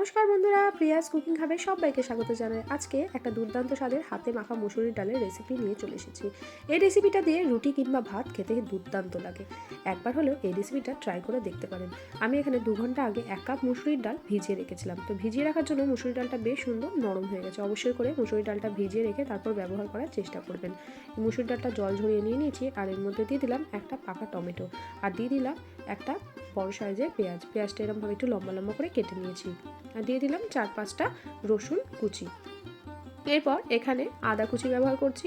Olmuş বন্ধুরা, Prius cooking খাবে সবাইকে স্বাগত জানাই। আজকে একটা দুর্দান্ত স্বাদের হাতে মাখা মুসুরির ডালের রেসিপি নিয়ে চলে এসেছি। এই রেসিপিটা দিয়ে রুটি কিংবা ভাত খেতে দুর্দান্ত লাগে। একবার হলেও এই রেসিপিটা ট্রাই করে দেখতে পারেন। আমি এখানে দু ঘণ্টা আগে এক কাপ মুসুরির ডাল ভিজিয়ে রেখেছিলাম। তো ভিজিয়ে রাখার জন্য মুসুরির ডালটা বেশ সুন্দর নরম হয়ে গেছে। অবশ্যই করে মুসুরির ডালটা ভিজিয়ে রেখে তারপর ব্যবহার করার চেষ্টা করবেন। মুসুরির ডালটা জল ঝরিয়ে নিয়ে নিয়েছি আর এর মধ্যে দিয়ে দিলাম একটা পাকা টমেটো। আর দিয়ে দিলাম একটা বড় সাইজের পেঁয়াজ। পেঁয়াজটা এরকমভাবে একটু লম্বা লম্বা করে কেটে নিয়েছি। আর দিয়ে দিলাম চার পাঁচটা রসুন কুচি। এরপর এখানে আদা কুচি ব্যবহার করছি।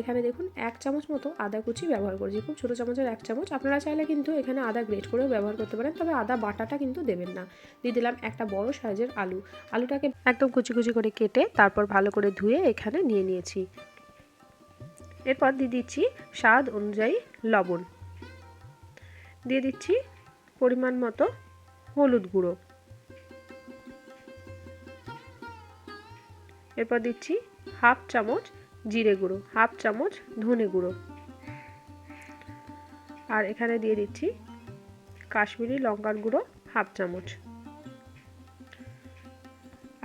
এখানে দেখুন এক চামচ মতো আদা কুচি ব্যবহার করছি। খুব ছোটো চামচের এক চামচ। আপনারা চাইলে কিন্তু এখানে আদা গ্রেট করেও ব্যবহার করতে পারেন, তবে আদা বাটাটা কিন্তু দেবেন না। দিয়ে দিলাম একটা বড় সাইজের আলু। আলুটাকে একদম কুচি কুচি করে কেটে তারপর ভালো করে ধুয়ে এখানে নিয়ে নিয়েছি। এরপর দিয়ে দিচ্ছি স্বাদ অনুযায়ী লবণ। দিয়ে দিচ্ছি পরিমাণ মতো হলুদ গুঁড়ো। এরপর দিচ্ছি হাফ চামচ জিরে গুঁড়ো, হাফ চামচ ধনে গুঁড়ো। আর এখানে দিয়ে দিচ্ছি কাশ্মীরি লঙ্কার গুঁড়ো, হাফ চামচ।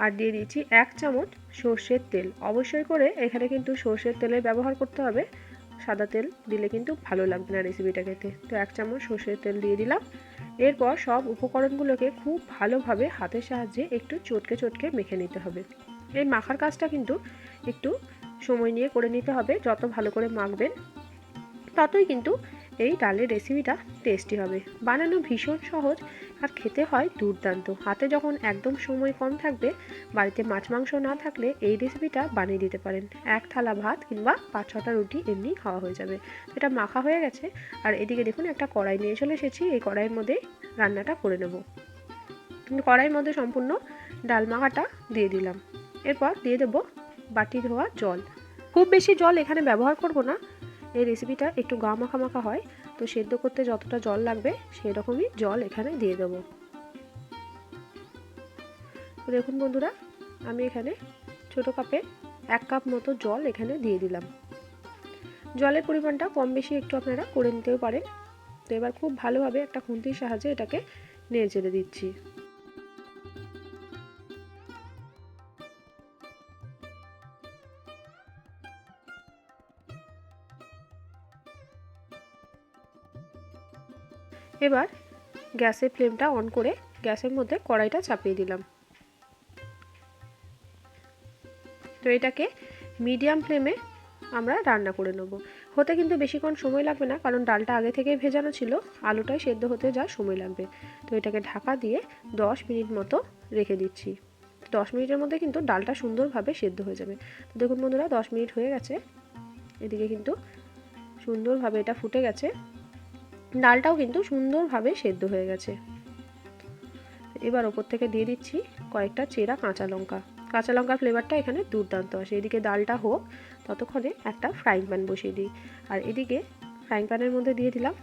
আর দিয়ে দিচ্ছি এক চামচ সর্ষের তেল। অবশ্যই করে এখানে কিন্তু সর্ষের তেলের ব্যবহার করতে হবে। সাদা তেল দিলে কিন্তু ভালো লাগবে না রেসিপিটা খেতে। তো এক চামচ সর্ষের তেল দিয়ে দিলাম। এরপর সব উপকরণগুলোকে খুব ভালোভাবে হাতের সাহায্যে একটু চটকে চটকে মেখে নিতে হবে। এই মাখার কাজটা কিন্তু একটু সময় নিয়ে করে নিতে হবে। যত ভালো করে মাখবেন, ততই কিন্তু এই ডালের রেসিপিটা টেস্টি হবে। বানানো ভীষণ সহজ আর খেতে হয় দুর্দান্ত। হাতে যখন একদম সময় কম থাকবে, বাড়িতে মাছ মাংস না থাকলে এই রেসিপিটা বানিয়ে দিতে পারেন। এক থালা ভাত কিংবা পাঁচ ছটা রুটি এমনি খাওয়া হয়ে যাবে। এটা মাখা হয়ে গেছে আর এদিকে দেখুন একটা কড়াই নিয়ে চলে এসেছি। এই কড়াইয়ের মধ্যে রান্নাটা করে নেব। কড়াইয়ের মধ্যে সম্পূর্ণ ডাল মাখাটা দিয়ে দিলাম। এরপর দিয়ে দেবো বাটি ধোয়া জল। খুব বেশি জল এখানে ব্যবহার করব না। এই রেসিপিটা একটু গা মাখা মাখা হয়, তো সেদ্ধ করতে যতটা জল লাগবে সেই রকমই জল এখানে দিয়ে দেবো। দেখুন বন্ধুরা, আমি এখানে ছোটো কাপে এক কাপ মতো জল এখানে দিয়ে দিলাম। জলের পরিমাণটা কম বেশি একটু আপনারা করে নিতেও পারেন। তো এবার খুব ভালোভাবে একটা খুন্তির সাহায্যে এটাকে নেড়ে চেড়ে দিচ্ছি। এবার গ্যাসের ফ্লেমটা অন করে গ্যাসের মধ্যে কড়াইটা চাপিয়ে দিলাম। তো এটাকে মিডিয়াম ফ্লেমে আমরা রান্না করে নেব। হতে কিন্তু বেশিক্ষণ সময় লাগবে না, কারণ ডালটা আগে থেকেই ভেজানো ছিল, আলুটাই সেদ্ধ হতে যা সময় লাগবে। তো এটাকে ঢাকা দিয়ে দশ মিনিট মতো রেখে দিচ্ছি। দশ মিনিটের মধ্যে কিন্তু ডালটা সুন্দরভাবে সেদ্ধ হয়ে যাবে। তো দেখুন বন্ধুরা, দশ মিনিট হয়ে গেছে। এদিকে কিন্তু সুন্দরভাবে এটা ফুটে গেছে। ডালটাও কিন্তু সুন্দরভাবে সেদ্ধ হয়ে গেছে। এবার ওপর থেকে দিয়ে দিচ্ছি কয়েকটা চেরা কাঁচা লঙ্কা। কাঁচা লঙ্কার ফ্লেভারটা এখানে দুর্দান্ত। আসে। এদিকে ডালটা হোক, ততক্ষণে একটা ফ্রাইং প্যান বসিয়ে দিই। আর এদিকে ফ্রাইং প্যানের মধ্যে দিয়ে দিলাম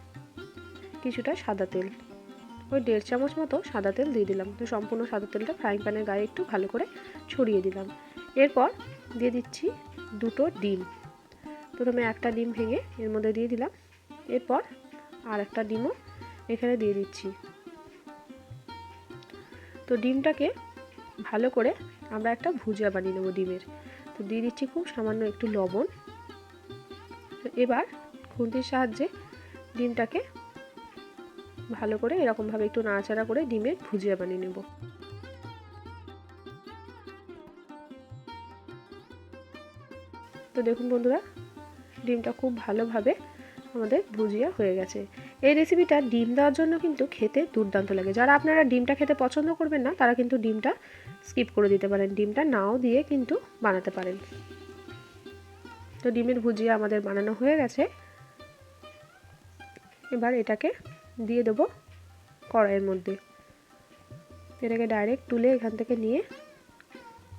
কিছুটা সাদা তেল। ওই দেড় চামচ মতো সাদা তেল দিয়ে দিলাম। তো সম্পূর্ণ সাদা তেলটা ফ্রাইং প্যানের গায়ে একটু ভালো করে ছড়িয়ে দিলাম। এরপর দিয়ে দিচ্ছি দুটো ডিম। প্রথমে একটা ডিম ভেঙে এর মধ্যে দিয়ে দিলাম। এরপর আর একটা ডিমও এখানে দিয়ে দিচ্ছি। তো ডিমটাকে ভালো করে আমরা একটা ভুজিয়া বানিয়ে নেব ডিমের। তো দিয়ে দিচ্ছি খুব সামান্য একটু লবণ। তো এবার খুন্তির সাহায্যে ডিমটাকে ভালো করে এরকমভাবে একটু নাড়াচাড়া করে ডিমের ভুজিয়া বানিয়ে নেব। তো দেখুন বন্ধুরা, ডিমটা খুব ভালোভাবে আমাদের ভুজিয়া হয়ে গেছে। এই রেসিপিটা ডিম দেওয়ার জন্য কিন্তু খেতে দুর্দান্ত লাগে। যারা আপনারা ডিমটা খেতে পছন্দ করবেন না, তারা কিন্তু ডিমটা স্কিপ করে দিতে পারেন। ডিমটা নাও দিয়ে কিন্তু বানাতে পারেন। তো ডিমের ভুজিয়া আমাদের বানানো হয়ে গেছে। এবার এটাকে দিয়ে দেবো কড়াইয়ের মধ্যে। এটাকে ডাইরেক্ট তুলে এখান থেকে নিয়ে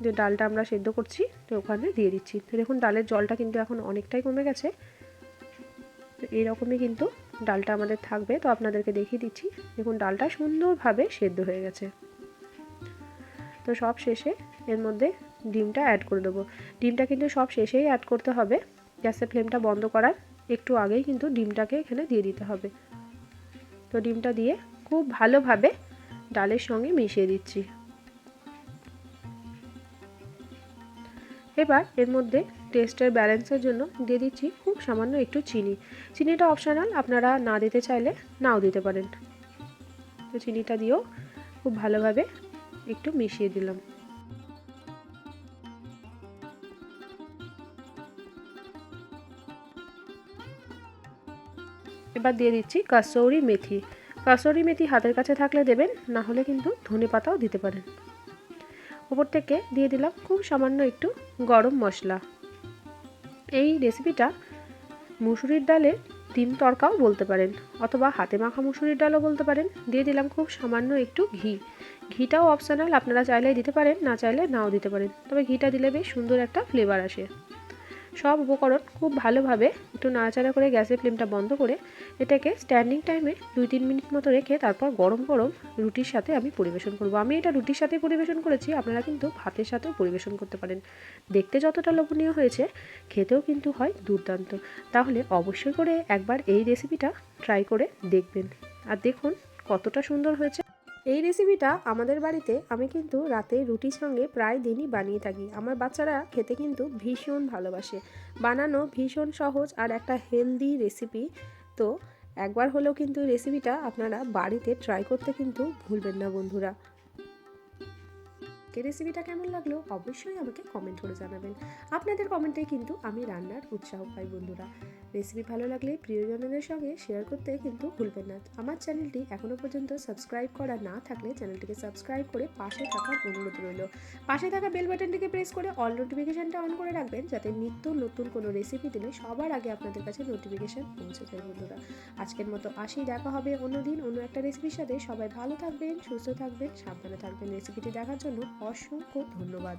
যে ডালটা আমরা সেদ্ধ করছি, তো ওখানে দিয়ে দিচ্ছি। তো দেখুন, ডালের জলটা কিন্তু এখন অনেকটাই কমে গেছে। তো এইরকমই কিন্তু ডালটা আমাদের থাকবে। তো আপনাদেরকে দেখিয়ে দিচ্ছি। দেখুন, ডালটা সুন্দরভাবে সেদ্ধ হয়ে গেছে। তো সব শেষে এর মধ্যে ডিমটা অ্যাড করে দেবো। ডিমটা কিন্তু সব শেষেই অ্যাড করতে হবে। গ্যাসের ফ্লেমটা বন্ধ করার একটু আগেই কিন্তু ডিমটাকে এখানে দিয়ে দিতে হবে। তো ডিমটা দিয়ে খুব ভালোভাবে ডালের সঙ্গে মিশিয়ে দিচ্ছি। এবার এর মধ্যে টেস্টের ব্যালেন্সের জন্য দিয়ে দিচ্ছি খুব সামান্য একটু চিনি। চিনিটা অপশনাল আপনারা না দিতে চাইলে নাও দিতে পারেন। তো চিনিটা দিয়েও খুব ভালোভাবে একটু মিশিয়ে দিলাম। এবার দিয়ে দিচ্ছি কাসৌরি মেথি। কাসৌরি মেথি হাতের কাছে থাকলে দেবেন, না হলে কিন্তু ধনে পাতাও দিতে পারেন। ওপর থেকে দিয়ে দিলাম খুব সামান্য একটু গরম মশলা। এই রেসিপিটা মুসুরির ডালে ডিম তরকাও বলতে পারেন, অথবা হাতে মাখা মুসুরির ডালও বলতে পারেন। দিয়ে দিলাম খুব সামান্য একটু ঘি। ঘিটাও অপশনাল আপনারা চাইলে দিতে পারেন, না চাইলে নাও দিতে পারেন। তবে ঘিটা দিলে বেশ সুন্দর একটা ফ্লেভার আসে। সব উপকরণ খুব ভালোভাবে একটু নাড়াচাড়া করে গ্যাসের ফ্লেমটা বন্ধ করে এটাকে স্ট্যান্ডিং টাইমে দুই তিন মিনিট মতো রেখে তারপর গরম গরম রুটির সাথে আমি পরিবেশন করব। আমি এটা রুটির সাথে পরিবেশন করেছি, আপনারা কিন্তু ভাতের সাথেও পরিবেশন করতে পারেন। দেখতে যতটা লোভনীয় হয়েছে, খেতেও কিন্তু হয় দুর্দান্ত। তাহলে অবশ্যই করে একবার এই রেসিপিটা ট্রাই করে দেখবেন। আর দেখুন কতটা সুন্দর হয়েছে। এই রেসিপিটা আমাদের বাড়িতে আমি কিন্তু রাতে রুটির সঙ্গে প্রায় দিনই বানিয়ে থাকি। আমার বাচ্চারা খেতে কিন্তু ভীষণ ভালোবাসে। বানানো ভীষণ সহজ আর একটা হেলদি রেসিপি তো একবার হলেও কিন্তু রেসিপিটা আপনারা বাড়িতে ট্রাই করতে কিন্তু ভুলবেন না বন্ধুরা। আজকের রেসিপিটা কেমন লাগল অবশ্যই আমাকে কমেন্ট করে জানাবেন। আপনাদের কমেন্টে কিন্তু আমি রান্নার উৎসাহ পাই বন্ধুরা। রেসিপি ভালো লাগলে প্রিয়জনদের সঙ্গে শেয়ার করতে কিন্তু ভুলবেন না। আমার চ্যানেলটি এখনও পর্যন্ত সাবস্ক্রাইব করা না থাকলে চ্যানেলটিকে সাবস্ক্রাইব করে পাশে থাকার অনুরোধ রইল। পাশে থাকা বেল বাটনটিকে প্রেস করে অল নোটিফিকেশানটা অন করে রাখবেন যাতে নিত্য নতুন কোনো রেসিপি দিলে সবার আগে আপনাদের কাছে নোটিফিকেশান পৌঁছে যায় বন্ধুরা। আজকের মতো আসি, দেখা হবে অন্যদিন অন্য একটা রেসিপির সাথে। সবাই ভালো থাকবেন, সুস্থ থাকবেন, সাবধানে থাকবেন রেসিপিটি দেখার জন্য। অসংখ্য ধন্যবাদ।